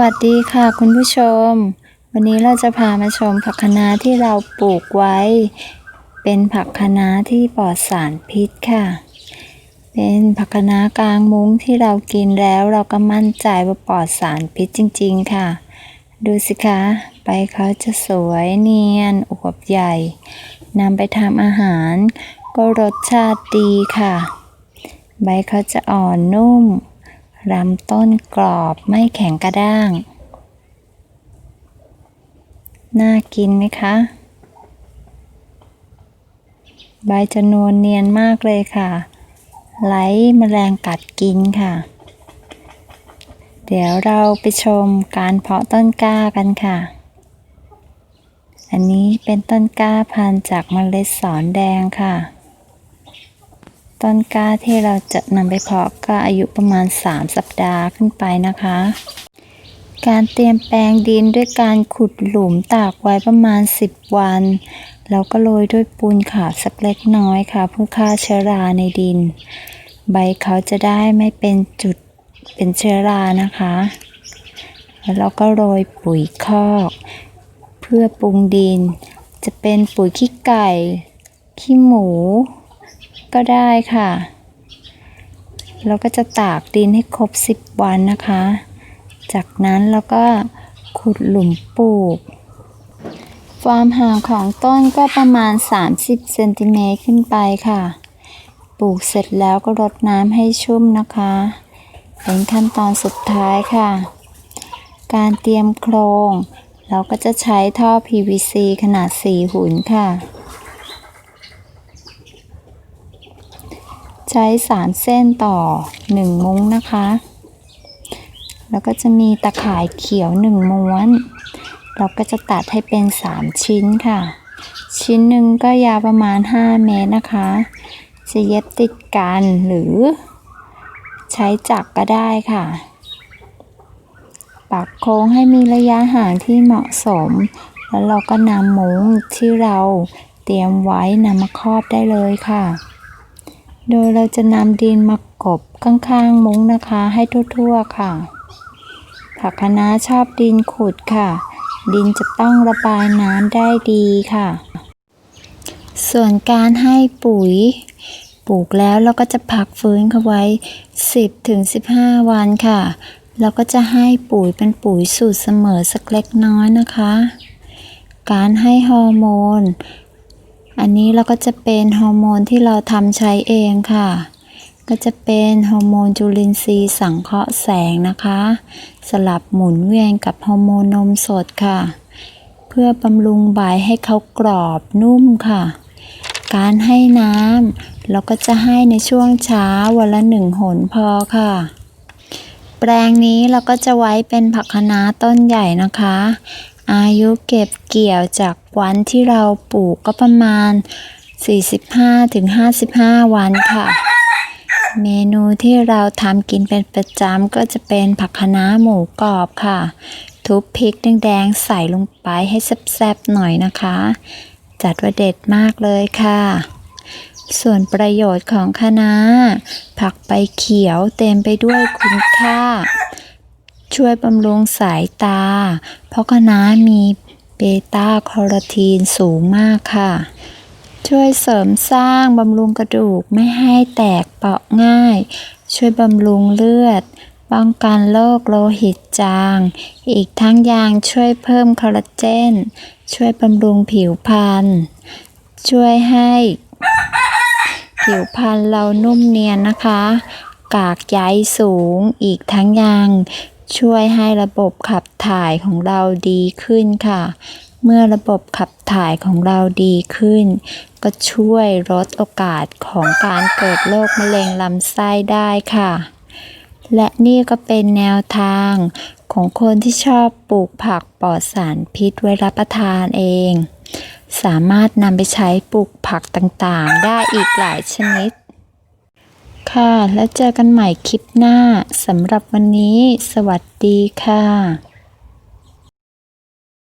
วัสดีค่ะคุณผู้ชม วันนี้เราจะพามาชมผักคะน้าที่เราปลูกไว้ เป็นผักคะน้าที่ปลอดสารพิษค่ะ เป็นผักคะน้ากลางมุ้งที่เรากินแล้วเราก็มั่นใจว่าปลอดสารพิษจริง ๆ ค่ะ ดูสิคะใบเขาจะสวยเนียนอวบใหญ่นำไปทำอาหาร ก็รสชาติดีค่ะ ใบเขาจะอ่อนนุ่ม ลำต้นกรอบไม่แข็งกระด้าง น่ากินไหมคะ ใบจะนวลเนียนมากเลยค่ะไร้แมลงกัดกินค่ะ เดี๋ยวเราไปชมการเพาะต้นกล้ากันค่ะ อันนี้เป็นต้นกล้าพันธุ์จากเมล็ดสอนแดงค่ะ ต้นกล้าที่เราจะนำไปเพาะก็อายุประมาณ 3 สัปดาห์ขึ้นไปนะคะ การเตรียมแปลงดินด้วยการขุดหลุมตากไว้ประมาณ 10 วัน แล้วก็โรยด้วยปูนขาวสักเล็กน้อยค่ะเพื่อฆ่าเชื้อราในดิน ใบเขาจะได้ไม่เป็นจุดเป็นเชื้อรานะคะ แล้วเราก็โรยปุ๋ยคอก เพื่อปรุงดิน จะเป็นปุ๋ยขี้ไก่ ขี้หมู ก็ได้ค่ะ เราก็จะตากดินให้ครบ 10 วันนะคะ จากนั้นเราก็ขุดหลุมปลูกความห่างของต้นก็ประมาณ 30เซนติเมตรขึ้นไปค่ะ ปลูกเสร็จแล้วก็รดน้ำให้ชุ่มนะคะ เป็นขั้นตอนสุดท้ายค่ะ การเตรียมโครง เราก็จะใช้ท่อ PVC ขนาด 4 หุ่นค่ะ ใช้3เส้นต่อ1มุ้งนะคะ แล้วก็จะมีตะข่ายเขียว1ม้วน เราก็จะตัดให้เป็น3ชิ้นค่ะ ชิ้นหนึ่งก็ยาวประมาณ 5 เมตรนะคะ จะเย็บติดกันหรือ ใช้จักรก็ได้ค่ะ ปักโค้งให้มีระยะห่างที่เหมาะสม แล้วเราก็นำมุ้งที่เราเตรียมไว้นำมาครอบได้เลยค่ะ โดยเราจะนำดินมากบข้างๆ มุ้งนะคะให้ทั่วๆค่ะ ผักคะน้าชอบดินขุดค่ะ ดินจะต้องระบายน้ำได้ดีค่ะ ส่วนการให้ปุ๋ยปลูกแล้วเราก็จะพักฟื้นเขาไว้ 10-15 วันค่ะ เราก็จะให้ปุ๋ยเป็นปุ๋ยสูตรเสมอสักเล็กน้อยนะคะ การให้ฮอร์โมน อันนี้เราก็จะเป็นฮอร์โมนที่เราทำใช้เองค่ะ ก็จะเป็นฮอร์โมนจุลินทรีย์สังเคราะห์แสงนะคะ สลับหมุนเวียนกับฮอร์โมนนมสดค่ะ เพื่อบำรุงใบให้เขากรอบนุ่มค่ะ การให้น้ำเราก็จะให้ในช่วงเช้าวันละหนึ่งหนพอค่ะแปลงนี้เราก็จะไว้เป็นผักคะน้าต้นใหญ่นะคะ อายุเก็บเกี่ยวจากวันที่เราปลูกก็ประมาณ 45-55 วันค่ะ เมนูที่เราทำกินเป็นประจำก็จะเป็นผักคะน้าหมูกรอบค่ะ ทุบพริกแดงๆใส่ลงไปให้แซ่บๆหน่อยนะคะ จัดว่าเด็ดมากเลยค่ะส่วนประโยชน์ของคะน้าผักใบเขียวเต็มไปด้วยคุณค่า ช่วยบำรุงสายตา เพราะคะน้ามีเบต้าคโรทีนสูงมากค่ะ ช่วยเสริมสร้างบำรุงกระดูกไม่ให้แตกเปราะง่าย ช่วยบำรุงเลือด ป้องกันโรคโลหิตจาง อีกทั้งยังช่วยเพิ่มคอลลาเจน ช่วยบำรุงผิวพรรณ ช่วยให้ ผิวพรรณเรานุ่มเนียนนะคะ กากใยสูง อีกทั้งยัง ช่วยให้ระบบขับถ่ายของเราดีขึ้นค่ะ เมื่อระบบขับถ่ายของเราดีขึ้น ก็ช่วยลดโอกาสของการเกิดโรคมะเร็งลำไส้ได้ค่ะ และนี่ก็เป็นแนวทางของคนที่ชอบปลูกผักปลอดสารพิษไว้รับประทานเอง สามารถนำไปใช้ปลูกผักต่างๆ ได้อีกหลายชนิด ค่ะ แล้วเจอกันใหม่คลิปหน้าสำหรับวันนี้ สวัสดีค่ะ